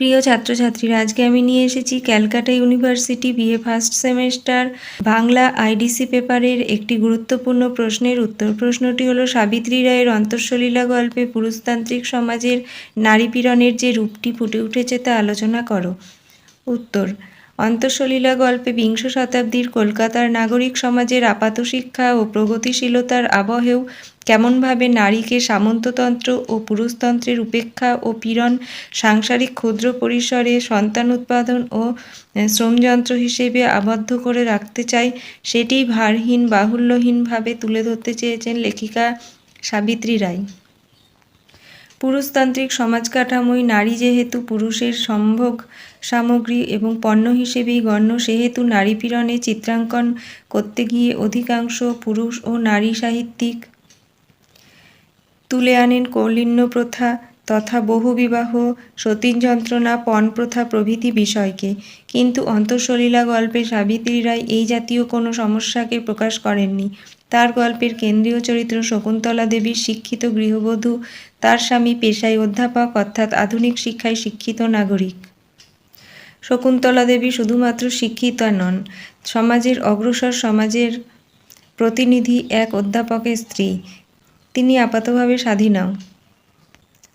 প্রিয় ছাত্রছাত্রীরা, আজকে আমি নিয়ে এসেছি Calcutta University BA first semester Bangla IDC পেপারের একটি গুরুত্বপূর্ণ প্রশ্নের উত্তর। প্রশ্নটি হলো, সাবিত্রী রায়ের অন্তঃসলীলা গল্পে পুরুষতান্ত্রিক সমাজের নারী পীড়নের যে রূপটি ফুটে উঠেছে তা আলোচনা করো। উত্তর অন্তঃসলীলা গল্পে বিংশ শতাব্দীর কলকাতার নাগরিক সমাজের আপাত শিক্ষা ও প্রগতিশীলতার আবহেও কেমনভাবে নারীকে সামন্ততন্ত্র ও পুরুষতন্ত্রের উপেক্ষা ও পীড়ন, সাংসারিক ক্ষুদ্র পরিসরে সন্তান উৎপাদন ও শ্রমযন্ত্র হিসেবে আবদ্ধ করে রাখতে চাই সেটি ভারহীন বাহুল্যহীনভাবে তুলে ধরতে চেয়েছেন লেখিকা সাবিত্রী রায়। পুরুষতান্ত্রিক সমাজ কাঠামোয় নারী যেহেতু পুরুষের সম্ভোগ সামগ্রী এবং পণ্য হিসেবেই গণ্য, সেহেতু নারী পীড়নে চিত্রাঙ্কন করতে গিয়ে অধিকাংশ পুরুষ ও নারী সাহিত্যিক তুলে আনেন কৌলিন্য প্রথা তথা বহুবিবাহ সতীন যন্ত্রণা পণ প্রথা প্রভৃতি বিষয়কে। কিন্তু অন্তঃসলীলা গল্পে সাবিত্রী রায় এই জাতীয় কোনো সমস্যাকে প্রকাশ করেননি। তার গল্পের কেন্দ্রীয় চরিত্র শকুন্তলা দেবীর শিক্ষিত গৃহবধূ, তার স্বামী পেশায় অধ্যাপক অর্থাৎ আধুনিক শিক্ষায় শিক্ষিত নাগরিক। শকুন্তলা দেবী শুধুমাত্র শিক্ষিতা নন, সমাজের অগ্রসর সমাজের প্রতিনিধি এক অধ্যাপকের স্ত্রী। তিনি আপাতভাবে স্বাধীনাও।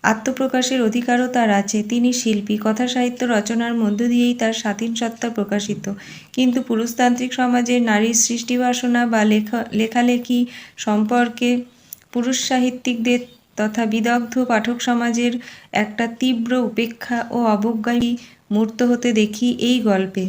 আত্মপ্রকাশের অধিকারও তার আছে। তিনি শিল্পী কথা সাহিত্য রচনার মধ্য দিয়েই তার স্বাধীন সত্তা প্রকাশিত। কিন্তু পুরুষতান্ত্রিক সমাজের নারীর সৃষ্টি বাসনা বা লেখা, লেখালেখি সম্পর্কে পুরুষ সাহিত্যিকদের তথা বিদগ্ধ পাঠক সমাজের একটা তীব্র উপেক্ষা ও অবজ্ঞায় মূর্ত হতে দেখি এই গল্পে।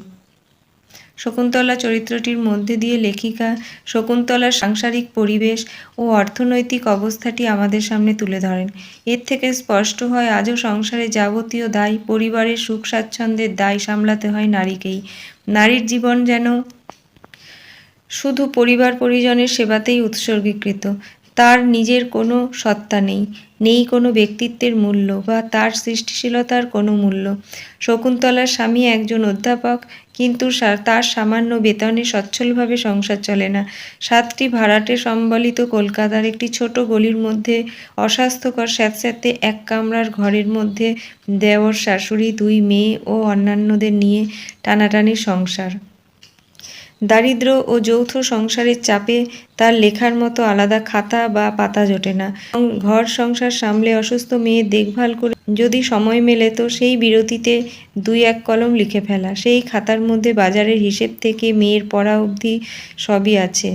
শকুন্তলা চরিত্রটির মধ্যে দিয়ে লেখিকা, শকুন্তলার সাংসারিক পরিবেশ ও অর্থনৈতিক অবস্থাটি আমাদের সামনে তুলে ধরেন। এর থেকে স্পষ্ট হয়, আজও সংসারে যাবতীয় দায় পরিবারের সুখ স্বাচ্ছন্দ্যের দায় সামলাতে হয় নারীকেই। নারীর জীবন যেন শুধু পরিবার পরিজনের সেবাতেই উৎসর্গীকৃত। তার নিজের কোনো সত্তা নেই নেই কোনো ব্যক্তিত্বের মূল্য বা তার সৃষ্টিশীলতার কোনো মূল্য। শকুন্তলার স্বামী একজন অধ্যাপক, কিন্তু তার সামান্য বেতনে সচ্ছলভাবে সংসার চলে না। সাতটি ভাড়াটে সম্বলিত কলকাতার একটি ছোট গলির মধ্যে অস্বাস্থ্যকর স্যাঁতস্যাঁতে এক কামরার ঘরের মধ্যে দেওর শাশুড়ি, দুই মেয়ে ও অন্যান্যদের নিয়ে টানাটানি সংসার। দারিদ্র ও যৌথ সংসারের চাপে তার লেখার মতো আলাদা খাতা বা পাতা জোটে না। ঘর সংসার সামলে অসুস্থ মেয়ে দেখভাল করে যদি সময় মেলে তো সেই বিরতিতে দুই এক কলম লিখে ফেলা। সেই খাতার মধ্যে বাজারের হিসেব থেকে মেয়ের পড়া অবধি সবই আছে।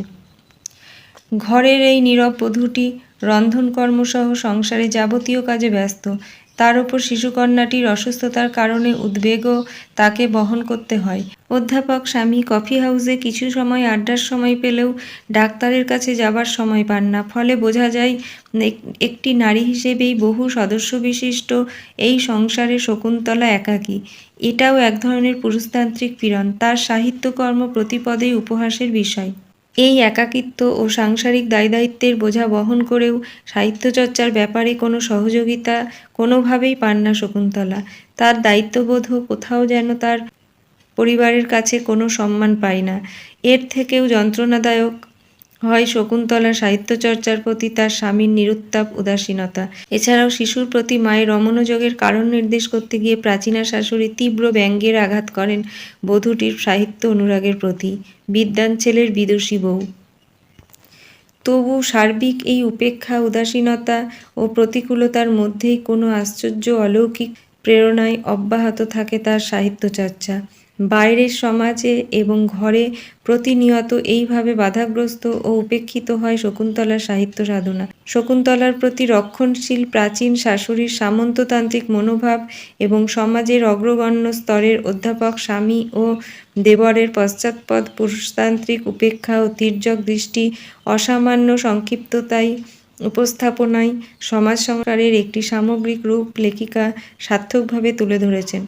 ঘরের এই নীরব বধূটি রন্ধনকর্মসহ সংসারে যাবতীয় কাজে ব্যস্ত। তার উপর শিশুকন্যাটির অসুস্থতার কারণে উদ্বেগও তাকে বহন করতে হয়। অধ্যাপক স্বামী কফি হাউসে কিছু সময় আড্ডার সময় পেলেও ডাক্তারের কাছে যাবার সময় পান না। ফলে বোঝা যায় একটি নারী হিসেবেই বহু সদস্য বিশিষ্ট এই সংসারে শকুন্তলা একাকী। এটাও এক ধরনের পুরুষতান্ত্রিক পীড়ন। তার সাহিত্যকর্ম প্রতিপদেই উপহাসের বিষয়। এই একাকিত্ব ও সাংসারিক দায়দায়িত্বের বোঝা বহন করেও সাহিত্যচর্চার ব্যাপারে কোনো সহযোগিতা কোনোভাবেই পান না শকুন্তলা। তার দায়িত্ববোধও কোথাও যেন তার পরিবারের কাছে কোনো সম্মান পায় না। এর থেকেও যন্ত্রণাদায়ক হয় শকুন্তলা সাহিত্যচর্চার প্রতি তার স্বামীর নিরুত্তাপ উদাসীনতা। এছাড়াও শিশুর প্রতি মায়ের অমনোযোগের কারণ নির্দেশ করতে গিয়ে প্রাচীনা শাশুড়ি তীব্র ব্যঙ্গের আঘাত করেন বধূটির সাহিত্য অনুরাগের প্রতি। বিদ্যান ছেলের বিদুষী বউ। তবু সার্বিক এই উপেক্ষা উদাসীনতা ও প্রতিকূলতার মধ্যেই কোনো আশ্চর্য অলৌকিক প্রেরণায় অব্যাহত থাকে তার সাহিত্যচর্চা। বাইরের সমাজে এবং ঘরে প্রতিনিয়ত এইভাবে বাধাগ্রস্ত ও উপেক্ষিত হয় শকুন্তলার সাহিত্য সাধনা। শকুন্তলার প্রতি রক্ষণশীল প্রাচীন শাশুড়ির সামন্ততান্ত্রিক মনোভাব এবং সমাজের অগ্রগণ্য স্তরের অধ্যাপক স্বামী ও দেবরের পশ্চাৎপদ পুরুষতান্ত্রিক উপেক্ষা ও তির্যক দৃষ্টি অসামান্য সংক্ষিপ্ততাই উপস্থাপনায় সমাজ সংস্কারের একটি সামগ্রিক রূপ লেখিকা সার্থকভাবে তুলে ধরেছেন।